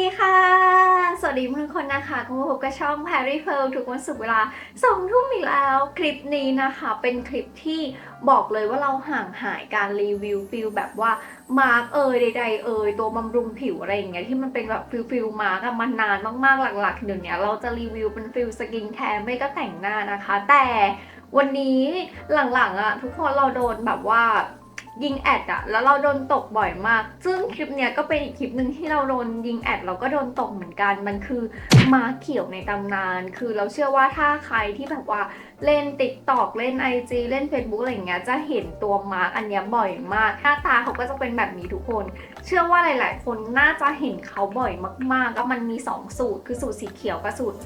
ดีค่ะ สวัสดีทุกคนนะคะก็มาพบกับช่อง Harry Pearl ทุกวันศุกร์เวลาสองทุ่มอีกแล้ว คลิปนี้นะคะ เป็นคลิปที่บอกเลยว่าเราห่างหายการรีวิวฟิลแบบว่ามาร์กเอยใดๆเอยตัวบำรุงผิวอะไรอย่างเงี้ยที่มันเป็นแบบฟิลฟิลมาร์กมานานมากๆหลักๆเดี๋ยวนี้เราจะรีวิวเป็นฟิลสกินแคร์ไม่ก็แต่งหน้านะคะ แต่วันนี้หลังๆอะทุกคนเราโดนแบบว่า ยิงแอดอะแล้วเราโดนตกบ่อยมาก ซึ่งคลิปเนี้ยก็เป็นอีกคลิปหนึ่งที่เราโดนยิงแอดเราก็โดนตกเหมือนกัน มันคือม้าเขียวในตำนาน คือเราเชื่อว่าถ้าใครที่แบบว่าเล่น t ิ k t o k เล่น IG เล่น Facebook อะไรอย่างเงี้ยจะเห็นตัวมาร์กอันเนี้ยบ่อยมากหน้าตาเขาก็จะเป็นแบบนี้ทุกคน เชื่อว่าหลาย ๆ คนน่าจะเห็นเขาบ่อยมากๆแล้วมันมี 2 สูตรคือสูตรสีเขียวกับสูตร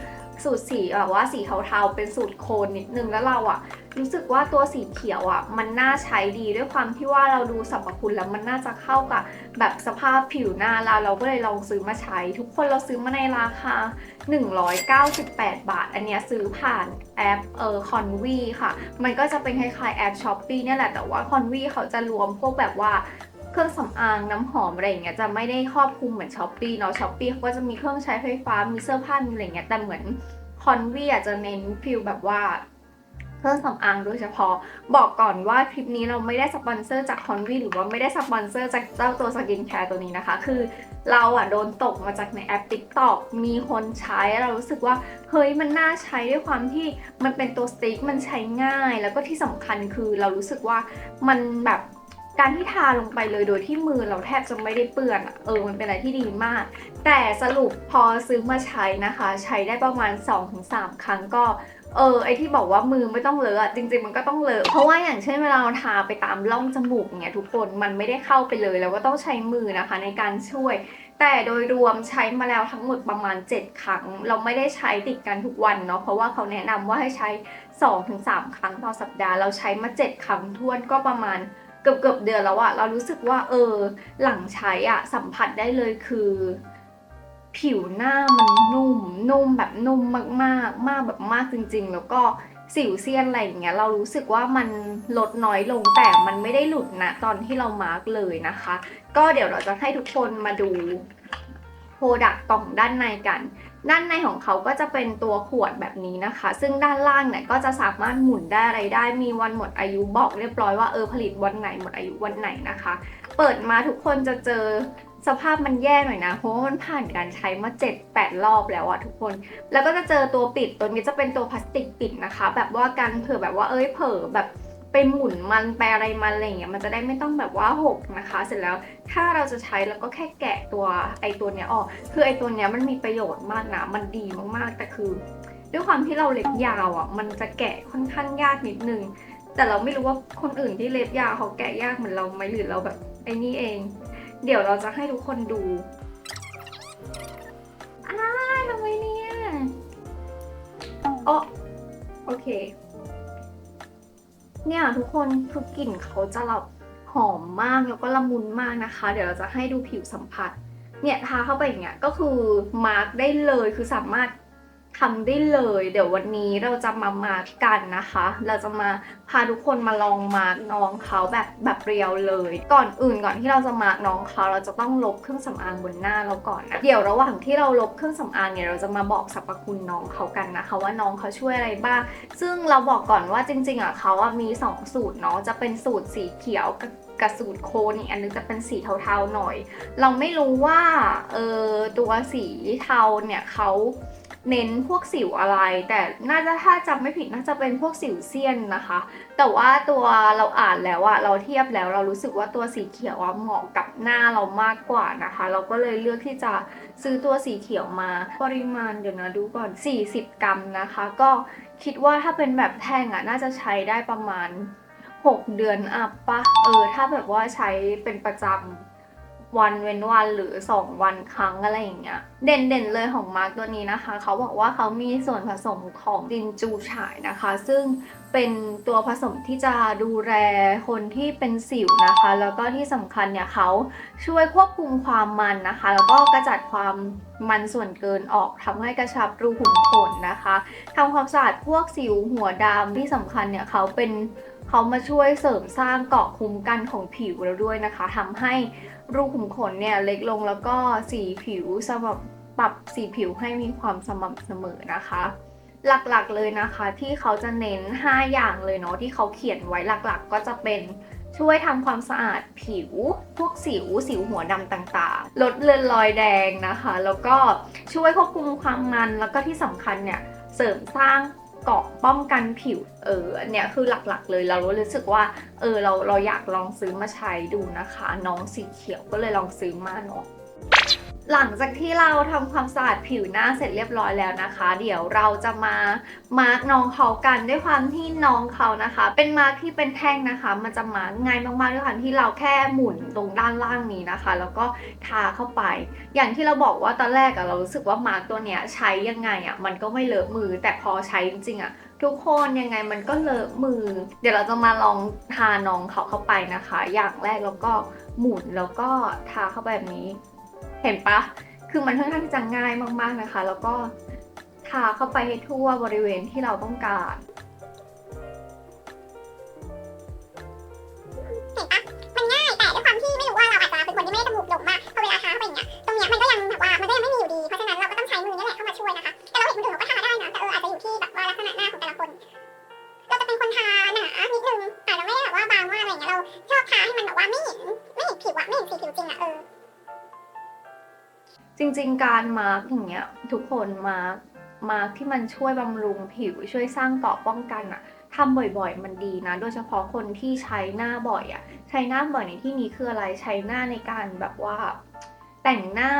สูตรสีแบบว่าสีเทาๆ เป็นสูตรโคนนิดนึงแล้วเราอะรู้สึกว่าตัวสีเขียวอะมันน่าใช้ดีด้วยความที่ว่าเราดูสรรพคุณแล้วมันน่าจะเข้ากับแบบสภาพผิวหน้าเราเราก็เลยลองซื้อมาใช้ ทุกคนเราซื้อมาในราคา 198 บาท อันเนี้ยซื้อผ่านแอปเออคอนวีค่ะ มันก็จะเป็นคล้ายๆแอปช้อปปี้เนี่ยแหละแต่ว่าคอนวีเขาจะรวมพวกแบบว่า เครื่องสำอางน้ำหอมอะไรอย่างเงี้ยจะไม่ได้ครอบคลุมเหมือนช้อปปี้เนาะช้อปปี้เขาก็จะมีเครื่องใช้ไฟฟ้ามีเสื้อผ้ามีอะไรเงี้ยแต่เหมือนคอนวีอาจจะเน้นฟิลแบบว่าเครื่องสำอางโดยเฉพาะบอกก่อนว่าคลิปนี้เราไม่ได้สปอนเซอร์จากคอนวีหรือว่าไม่ได้สปอนเซอร์จากเจ้าตัวสกินแคร์ตัวนี้นะคะ คือเราอะโดนตกมาจากในแอป TikTok มีคนใช้เรารู้สึกว่าเฮ้ยมันน่าใช้ด้วยความที่มันเป็นตัวสติ๊กมันใช้ง่าย แล้วก็ที่สำคัญคือเรารู้สึกว่ามันแบบ การที่ทาลงไปเลยโดยที่มือเราแทบจะไม่ได้เปื้อนเออมันเป็นอะไรที่ดีมาก แต่สรุปพอซื้อมาใช้นะคะ ใช้ได้ประมาณ 2-3 ครั้งก็เออไอที่บอกว่ามือไม่ต้องเลอะจริง ๆ มันก็ต้องเลอะเพราะว่าอย่างเช่นเวลาเราทาไปตามร่องจมูกเนี่ยทุกคนมันไม่ได้เข้าไปเลยเราก็ต้องใช้มือนะคะในการช่วย แต่โดยรวมใช้มาแล้วทั้งหมดประมาณ 7 ครั้ง เราไม่ได้ใช้ติดกันทุกวันเนาะเพราะว่าเขาแนะนำว่าให้ใช้ 2-3 ครั้งต่อสัปดาห์เราใช้มา 7 ครั้งท้วนก็ประมาณ เกือบเกือบๆเดือนแล้วอะเรารู้สึกว่าเออหลังใช้อะสัมผัสได้เลยคือ ผิวหน้ามันนุ่ม นุ่มแบบนุ่มมากๆ มากแบบมากจริง ๆ แล้วก็สิวเซียนอะไรอย่างเงี้ยเรารู้สึกว่ามันลดน้อยลงแต่มันไม่ได้หลุดนะตอนที่เรามาร์กเลยนะคะ ก็เดี๋ยวเราจะให้ทุกคนมาดู โปรดักต์กล่องด้านในกัน ด้านในของเขาก็จะเป็นตัวขวดแบบนี้นะคะ ซึ่งด้านล่างเนี่ยก็จะสามารถหมุนได้อะไรได้ มีวันหมดอายุบอกเรียบร้อยว่าเออผลิตวันไหนหมดอายุวันไหนนะคะ เปิดมาทุกคนจะเจอสภาพมันแย่หน่อยนะ เพราะว่ามันผ่านการใช้มา 7-8 รอบแล้วอะทุกคน แล้วก็จะเจอตัวปิดตัวนี้จะเป็นตัวพลาสติกปิดนะคะ แบบว่ากันเผื่อแบบว่าเอ้ยเผลอแบบ ไปหมุนมันไปอะไรมันอะไรอย่างเงี้ยมันจะได้ไม่ต้องแบบว่าหกนะคะ เสร็จแล้วถ้าเราจะใช้เราก็แค่แกะตัวไอตัวเนี้ยออกคือไอตัวเนี้ยมันมีประโยชน์มากนะมันดีมากๆ แต่คือ ด้วยความที่เราเล็บยาวอะมันจะแกะค่อนข้างยากนิดนึง แต่เราไม่รู้ว่าคนอื่นที่เล็บยาวเขาแกะยากเหมือนเราไหมหรือเราแบบไอ้นี่เอง เดี๋ยวเราจะให้ทุกคนดูอ้าทำไมเนี่ยโอโอเค เนี่ยทุกคนคือกลิ่นเขาจะแบบหอมมากแล้วก็ละมุนมากนะคะ เดี๋ยวเราจะให้ดูผิวสัมผัส เนี่ยทาเข้าไปอย่างเงี้ยก็คือมาร์กได้เลยคือสามารถ ทำได้เลย เดี๋ยววันนี้เราจะมามาร์กกันนะคะ เราจะมาพาทุกคนมาลองมาร์กน้องเขาแบบแบบเรียวเลย ก่อนอื่นก่อนที่เราจะมาร์กน้องเขาเราจะต้องลบเครื่องสำอางบนหน้าเราก่อนนะเดี๋ยวระหว่างที่เราลบเครื่องสำอางเนี่ยเราจะมาบอกสรรพคุณน้องเขากันนะคะ ว่าน้องเขาช่วยอะไรบ้าง ซึ่งเราบอกก่อนว่าจริง ๆอะเขาอะมี 2 สูตรเนาะจะเป็นสูตรสีเขียวกับกับสูตรโคนอีกอันนึงจะเป็นสีเทาๆหน่อย เราไม่รู้ว่าเออตัวสีเทาเนี่ยเขา เน้นพวกสิวอะไร แต่น่าจะถ้าจำไม่ผิดน่าจะเป็นพวกสิวเซียนนะคะ แต่ว่าตัวเราอ่านแล้วอะเราเทียบแล้วเรารู้สึกว่าตัวสีเขียวอะเหมาะกับหน้าเรามากกว่านะคะ เราก็เลยเลือกที่จะซื้อตัวสีเขียวมา ปริมาณเดี๋ยวนะดูก่อน 40 กรัมนะคะ ก็คิดว่าถ้าเป็นแบบแท่งอะน่าจะใช้ได้ประมาณ 6 เดือนอัพปะเออถ้าแบบว่าใช้เป็นประจำ วันเว้นวันหรือ 2 วันครั้งอะไรอย่างเงี้ย เด่นๆเลยของมาร์กตัวนี้นะคะ เขาบอกว่าเขามีส่วนผสมของดินจูฉายนะคะ ซึ่งเป็นตัวผสมที่จะดูแลคนที่เป็นสิวนะคะ แล้วก็ที่สำคัญเนี่ยเขาช่วยควบคุมความมันนะคะ แล้วก็กระจัดความมันส่วนเกินออกทำให้กระชับรูขุมขนนะคะทำความสะอาดพวกสิวหัวดำที่สำคัญเนี่ยเขาเป็นเขามาช่วยเสริมสร้างเกาะคุ้มกันของผิวเราด้วยนะคะทำให้ รูขุมขนเนี่ยเล็กลงแล้วก็สีผิวสำหรับปรับสีผิวให้มีความสม่ำเสมอนะคะ หลักๆเลยนะคะที่เขาจะเน้น 5 อย่างเลยเนาะที่เขาเขียนไว้หลักๆ ก็จะเป็นช่วยทำความสะอาดผิว พวกสิว สิวหัวดำต่างๆ ลดเลือนรอยแดงนะคะ แล้วก็ช่วยควบคุมความมัน แล้วก็ที่สำคัญเนี่ย เสริมสร้าง เกาะป้องกันผิว เอออันเนี่ยคือหลักๆเลยเรารู้สึกว่า เออเราเราอยากลองซื้อมาใช้ดูนะคะ น้องสีเขียวก็เลยลองซื้อมาเนาะ หลังจากที่เราทำความสะอาดผิวหน้าเสร็จเรียบร้อยแล้วนะคะ เดี๋ยวเราจะมามาร์กน้องเขากันด้วยความที่น้องเขานะคะ เป็นมาร์กที่เป็นแท่งนะคะ มันจะมาร์กง่ายมากๆด้วยความที่เราแค่หมุนตรงด้านล่างนี้นะคะ แล้วก็ทาเข้าไป อย่างที่เราบอกว่าตอนแรกอะเรารู้สึกว่ามาร์กตัวเนี้ยใช้ยังไงอะมันก็ไม่เลอะมือ แต่พอใช้จริงๆอะทุกคนยังไงมันก็เลอะมือ เดี๋ยวเราจะมาลองทาน้องเขาเข้าไปนะคะ อย่างแรกแล้วก็หมุนแล้วก็ทาเข้าไปแบบนี้ เห็นปะคือมันค่อนข้างที่จะง่ายมากๆนะคะ แล้วก็ทาเข้าไปให้ทั่วบริเวณที่เราต้องการเห็นปะมันง่ายแต่ด้วยความที่ไม่รู้ว่าเราอาจจะเป็นคนที่ไม่ได้จมูกโด่งมากพอเวลาทาเข้าไปอย่างเงี้ยตรงเนี้ยมันก็ยังแบบว่ามันก็ยังไม่มีอยู่ดีเพราะฉะนั้นเราก็ต้องใช้มือนี่แหละเข้ามาช่วยนะคะแต่เราเห็นคนอื่นก็ทาได้นะแต่เอออาจจะอยู่ที่แบบว่าลักษณะหน้าของแต่ละคนเราจะเป็นคนทาหนานิดนึงอาจจะไม่ได้แบบว่าบางมากอะไรเงี้ยเราชอบทาให้มันแบบว่าไม่เห็นไม่เห็นผิวอะไม่เห็นสีผิวจริงอะเออ จริงๆ การมาร์กอย่างเงี้ยทุกคนมาร์กมาร์กที่มันช่วยบำรุงผิวช่วยสร้างเกาะป้องกันอะทำบ่อยๆ มันดีนะ โดยเฉพาะคนที่ใช้หน้าบ่อยอะใช้หน้าบ่อยในที่นี้คืออะไรใช้หน้าในการแบบว่าแต่งหน้า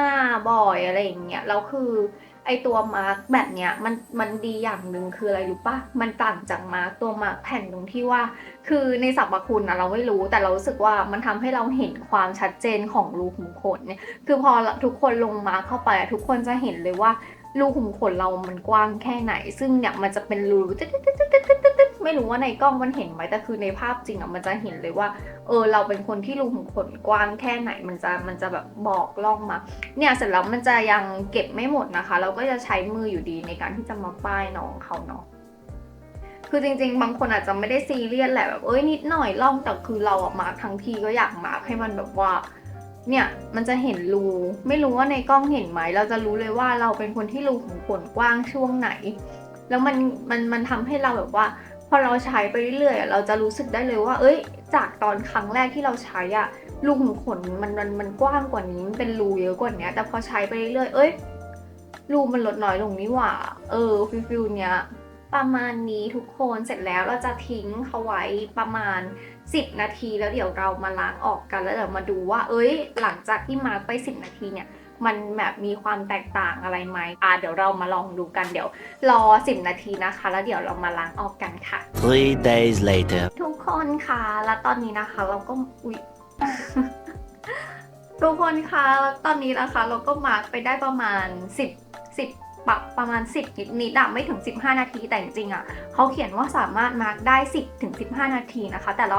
บ่อยอะไรอย่างเงี้ยแล้วคือ ไอตัวมาร์กแบบเนี้ยมันมันดีอย่างหนึ่งคืออะไรรู้ปะมันต่างจากมาร์กตัวมาร์กแผ่นตรงที่ว่า คือในสรรพคุณอะเราไม่รู้แต่เรารู้สึกว่ามันทำให้เราเห็นความชัดเจนของรูขุมขนเนี่ยคือพอทุกคนลงมาร์กเข้าไปอะทุกคนจะเห็นเลยว่ารูขุมขนเรามันกว้างแค่ไหน ซึ่งเนี่ยมันจะเป็นรู ไม่รู้ว่าในกล้องมันเห็นไหมแต่คือในภาพจริงอะมันจะเห็นเลยว่า เออ เราเป็นคนที่รูขุมขนกว้างแค่ไหนมันจะมันจะแบบบอกล่องมา เนี่ยเสร็จแล้วมันจะยังเก็บไม่หมดนะคะ เราก็จะใช้มืออยู่ดีในการที่จะมาป้ายน้องเขาเนาะคือจริง ๆ บางคนอาจจะไม่ได้ซีเรียสแหละแบบเอ้ยนิดหน่อยล่องแต่คือเราอะมาทั้งทีก็อยากมาให้มันแบบว่าเนี่ยมันจะเห็นรูไม่รู้ว่าในกล้องเห็นไหม เราจะรู้เลยว่าเราเป็นคนที่รูขุมขนกว้างช่วงไหน แล้วมันมันมันทำให้เราแบบว่า อเราใช้ไปเรื่อยๆเราจะรู้สึกได้เลยว่า เอ้ย จากตอนครั้งแรกที่เราใช้อะรูขุมขนมันมันมันกว้างกว่านี้มันเป็นรูเยอะกว่านี้แต่พอใช้ไปเรื่อยๆเอ้ยรูมันลดน้อยลงนี่หว่า เออฟิลฟิลเนี้ยประมาณนี้ทุกคนเสร็จแล้วเราจะทิ้งเขาไว้ประมาณ 10 นาทีแล้วเดี๋ยวเรามาล้างออกกันแล้วเดี๋ยวมาดูว่า เอ้ย หลังจากที่มาร์คไป 10 นาทีเนี่ย มันแบบมีความแตกต่างอะไรไหมอะเดี๋ยวเรามาลองดูกันเดี๋ยว รอ 10 นาทีนะคะ แล้วเดี๋ยวเรามาล้างออกกันค่ะ Three days later. ทุกคนคะแล้วตอนนี้นะคะ เราก็อุ๊ยทุกคนคะแล้วตอนนี้นะคะ เราก็มาร์กไปได้ประมาณ 10 10 ปะประมาณ 10 นิดนิดอะไม่ถึง 15 นาทีแต่จริงๆอะเขาเขียนว่าสามารถมาร์กได้ 10ถึง15 นาทีนะคะ แต่เรา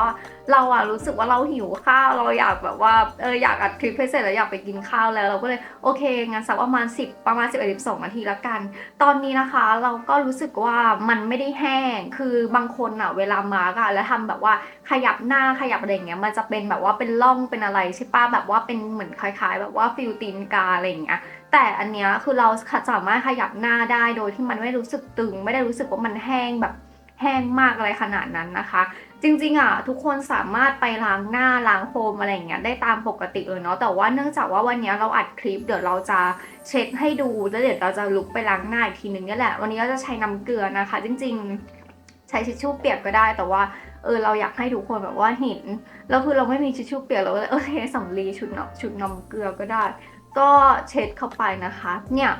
เราอะรู้สึกว่าเราหิวข้าวเราอยากแบบว่าเอออยากอัดคลิปให้เสร็จแล้วอยากไปกินข้าวแล้วเราก็เลยโอเคงั้นสักประมาณ 10 ประมาณ 11 12 นาทีละกัน ตอนนี้นะคะ เราก็รู้สึกว่ามันไม่ได้แห้งคือบางคนอะเวลามาร์กอะแล้วทำแบบว่าขยับหน้าขยับอะไรอย่างเงี้ยมันจะเป็นแบบว่าเป็นร่องเป็นอะไรใช่ปะแบบว่าเป็นเหมือนคล้าย ๆ แบบว่าฟิลตีนกาอะไรอย่างเงี้ย แต่อันเนี้ยคือเราสามารถขยับหน้าได้โดยที่มันไม่รู้สึกตึง ไม่ได้รู้สึกว่ามันแห้งแบบแห้งมากอะไรขนาดนั้นนะคะ จริงๆอะทุกคนสามารถไปล้างหน้าล้างโฟมอะไรอย่างเงี้ยได้ตามปกติเลยเนาะแต่ว่าเนื่องจากว่าวันนี้เราอัดคลิปเดี๋ยวเราจะเช็ดให้ดูแล้วเดี๋ยวเราจะลุกไปล้างหน้าอีกทีนึงนี่แหละวันนี้เราจะใช้น้ำเกลือนะคะ จริง ๆ ใช้ทิชชู่เปียกก็ได้แต่ว่าเออเราอยากให้ทุกคนแบบว่าเห็นแล้วคือเราไม่มีทิชชู่เปียกเราก็เลยโอเคสำลีชุดเนาะชุดน้ำเกลือก็ได้ ก็เช็ดเข้าไปนะคะ เนี่ย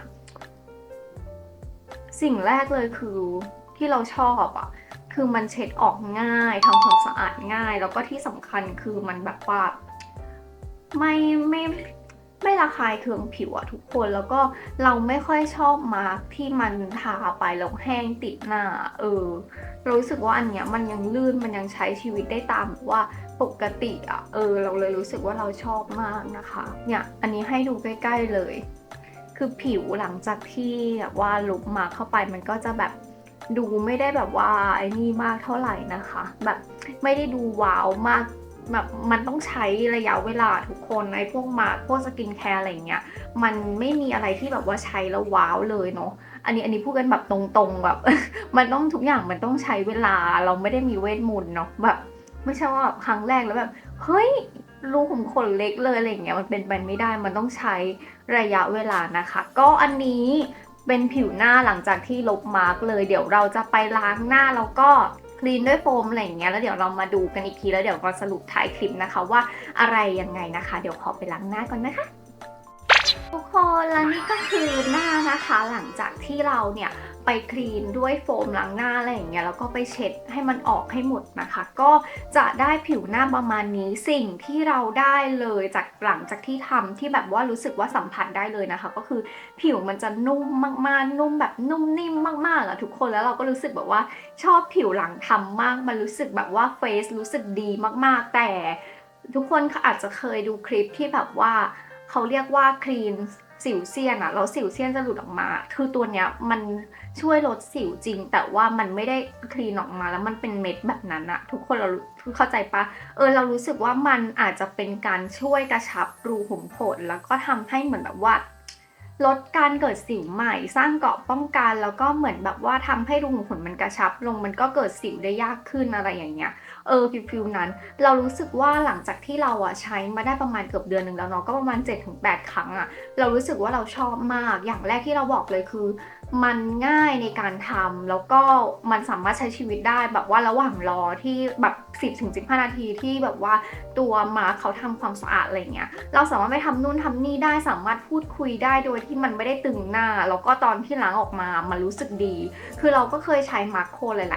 สิ่งแรกเลยคือที่เราชอบอะ่ะ คือมันเช็ดออกง่ายทำความสะอาดง่าย แล้วก็ที่สำคัญคือมันแบบว่าไม่ไม่ไม่ระคายเคืองผิวอะทุกคนแล้วก็เราไม่ค่อยชอบมาร์คที่มันทาไปแล้วแห้งติดหน้า เออเรารู้สึกว่าอันเนี้ยมันยังลื่นมันยังใช้ชีวิตได้ตามว่า ปกติอะเออเราเลยรู้สึกว่าเราชอบมากนะคะเนี่ยอันนี้ให้ดูใกล้ๆเลย คือผิวหลังจากที่แบบว่าลุกมาเข้าไปมันก็จะแบบดูไม่ได้แบบว่าไอ้นี่มากเท่าไหร่นะคะ แบบไม่ได้ดูว้าวมากแบบมันต้องใช้ระยะเวลาทุกคนไอ้พวกมาพวกสกินแคร์อะไรเงี้ยมันไม่มีอะไรที่แบบว่าใช้แล้วว้าวเลยเนาะอันนี้อันนี้พูดกันแบบตรงๆแบบ มันต้องทุกอย่างมันต้องใช้เวลาเราไม่ได้มีเวทมนต์เนาะแบบ ไม่ใช่ว่าแบบครั้งแรกแล้วแบบเฮ้ยรูขุมขนเล็กเลยอะไรอย่างเงี้ยมันเป็นไปไม่ได้มันต้องใช้ระยะเวลานะคะ ก็อันนี้เป็นผิวหน้าหลังจากที่ลบมาร์กเลยเดี๋ยวเราจะไปล้างหน้าแล้วก็คลีนด้วยโฟมอะไรอย่างเงี้ยแล้วเดี๋ยวเรามาดูกันอีกทีแล้วเดี๋ยวก็สรุปท้ายคลิปนะคะว่าอะไรยังไงนะคะ เดี๋ยวขอไปล้างหน้าก่อนนะคะ ทุกคนและนี่ก็คือหน้านะคะ หลังจากที่เราเนี่ยไปคลีนด้วยโฟมล้างหน้าอะไรอย่างเงี้ยแล้วก็ไปเช็ดให้มันออกให้หมดนะคะ ก็จะได้ผิวหน้าประมาณนี้สิ่งที่เราได้เลยจากหลังจากที่ทำที่แบบว่ารู้สึกว่าสัมผัสได้เลยนะคะ ก็คือผิวมันจะนุ่มมากๆ นุ่มแบบนุ่มนิ่มมากๆอะทุกคนแล้วเราก็รู้สึกแบบว่าชอบผิวหลังทำมาก มันรู้สึกแบบว่าเฟซรู้สึกดีมากๆแต่ทุกคนอาจจะเคยดูคลิปที่แบบว่า เขาเรียกว่าคลีนสิวเซียนอะแล้วสิวเซียนจะหลุดออกมา คือตัวเนี้ยมันช่วยลดสิวจริง แต่ว่ามันไม่ได้คลีนออกมาแล้วมันเป็นเม็ดแบบนั้นอะทุกคนเราเข้าใจปะเออเรารู้สึกว่ามันอาจจะเป็นการช่วยกระชับรูขุมขนแล้วก็ทำให้เหมือนแบบว่าลดการเกิดสิวใหม่ สร้างเกราะป้องกัน แล้วก็เหมือนแบบว่าทำให้รูขุมขนมันกระชับลงมันก็เกิดสิวได้ยากขึ้นอะไรอย่างเงี้ย เออฟิลฟิลนั้น เรารู้สึกว่าหลังจากที่เราอะใช้มาได้ประมาณเกือบเดือนหนึ่งแล้วเนาะก็ประมาณ 7-8 ครั้งอะเรารู้สึกว่าเราชอบมากอย่างแรกที่เราบอกเลยคือ มันง่ายในการทำแล้วก็มันสามารถใช้ชีวิตได้แบบว่าระหว่างรอที่แบบ 10-15 นาทีที่แบบว่าตัวมาเขาทำความสะอาดอะไรเงี้ยเราสามารถไปทำนู่นทำนี่ได้สามารถพูดคุยได้โดยที่มันไม่ได้ตึงหน้า แล้วก็ตอนที่ล้างออกมามันรู้สึกดี คือเราก็เคยใช้มาร์คโคหล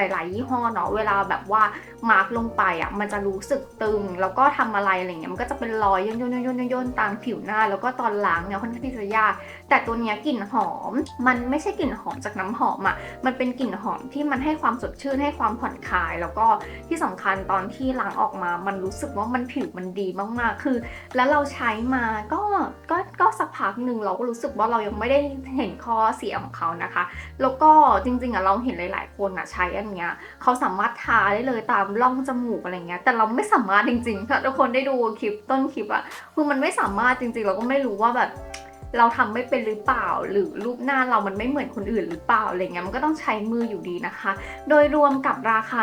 ายๆหลาย ๆ ยี่ห้อเนาะเวลาแบบว่ามาร์คลงไปอะมันจะรู้สึกตึง แล้วก็ทำอะไรอะไรเงี้ยมันก็จะเป็นรอยย่นย่นย่นย่นย่นตามผิวหน้า แล้วก็ตอนล้างเนี่ยค่อนข้างที่จะยากแต่ตัวเนี้ยกลิ่นหอม มันไม่ใช่กลิ่นหอมจากน้ำหอมอะมันเป็นกลิ่นหอมที่มันให้ความสดชื่นให้ความผ่อนคลาย แล้วก็ที่สำคัญตอนที่ล้างออกมา มันรู้สึกว่ามันผิวมันดีมากๆ คือ แล้วเราใช้มาก็ก็ก็สักพักหนึ่งเราก็รู้สึกว่าเรายังไม่ได้เห็นข้อเสียของเขานะคะ แล้วก็จริงๆอะเราเห็นหลาย ๆ คนอะใช้อันเนี้ยเขาสามารถทาได้เลยตามร่องจมูกอะไรเงี้ยแต่เราไม่สามารถจริงๆถ้าทุกคนได้ดูคลิปต้นคลิปอะคือมันไม่สามารถจริงๆ เราก็ไม่รู้ว่าแบบ เราทำไม่เป็นหรือเปล่า หรือรูปหน้าเรามันไม่เหมือนคนอื่นหรือเปล่าอะไรเงี้ยมันก็ต้องใช้มืออยู่ดีนะคะ โดยรวมกับราคา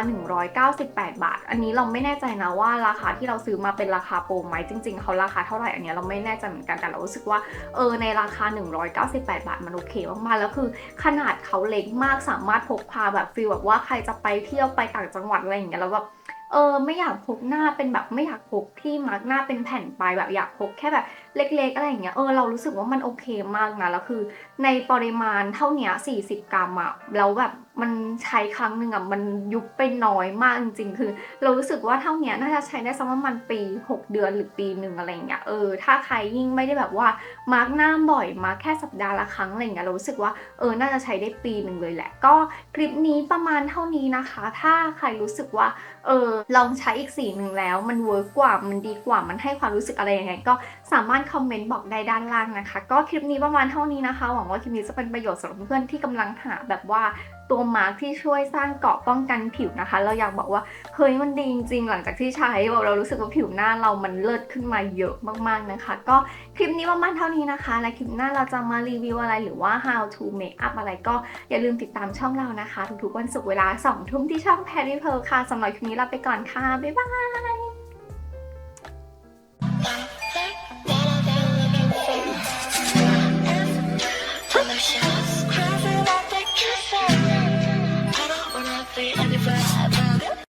198 บาท อันนี้เราไม่แน่ใจนะว่าราคาที่เราซื้อมาเป็นราคาโปรไหมจริง ๆเขาราคาเท่าไหร่อันเนี้ยเราไม่แน่ใจเหมือนกันแต่เรารู้สึกว่าเออในราคา 198 บาทมันโอเคมากๆแล้วคือ ขนาดเขาเล็กมากสามารถพกพาแบบฟีลแบบว่าใครจะไปเที่ยวไปต่างจังหวัดอะไรอย่างเงี้ยแล้วแบบเออไม่อยากพกหน้าเป็นแบบไม่อยากพกที่มาร์กหน้าเป็นแผ่นไปแบบอยากพกแค่แบบ เล็กๆ อะไรอย่างเงี้ยเออเรารู้สึกว่ามันโอเคมากนะแล้วคือ ในปริมาณเท่านี้40 กรัมอะแล้วแบบมันใช้ครั้งหนึ่งอะมันยุบไปน้อยมากจริงๆ คือ เรารู้สึกว่าเท่านี้น่าจะใช้ได้สักประมาณปี 6 เดือนหรือปีหนึ่งอะไรเงี้ยเออถ้าใครยิ่งไม่ได้แบบว่ามาร์กหน้าบ่อยมาร์กแค่สัปดาห์ละครั้งอะไรเงี้ยเรารู้สึกว่าเออน่าจะใช้ได้ปีหนึ่งเลยแหละ ก็คลิปนี้ประมาณเท่านี้นะคะ ถ้าใครรู้สึกว่าเออลองใช้อีกสีหนึ่งแล้ว มันเวิร์กกว่ามันดีกว่ามันให้ความรู้สึกอะไรยังไงก็สามารถคอมเมนต์บอกได้ด้านล่างนะคะ ก็คลิปนี้ประมาณเท่านี้นะคะหวังว่าคลิปนี้จะเป็นประโยชน์สำหรับเพื่อนที่กำลังหาแบบว่าตัวมาร์กที่ช่วยสร้างเกาะป้องกันผิวนะคะ เราอยากบอกว่าเฮ้ยมันดีจริงๆ หลังจากที่ใช้แบบเรารู้สึกว่าผิวหน้าเรามันเลิศขึ้นมาเยอะมากๆนะคะ ก็คลิปนี้ประมาณเท่านี้นะคะ และคลิปหน้าเราจะมารีวิวอะไรหรือว่า how to make up อะไรก็อย่าลืมติดตามช่องเรานะคะ ทุกๆวันศุกร์เวลา2ทุ่มที่ช่อง Perry Pearl ค่ะสำหรับคลิปนี้ลาไปก่อนค่ะบ๊ายบาย it.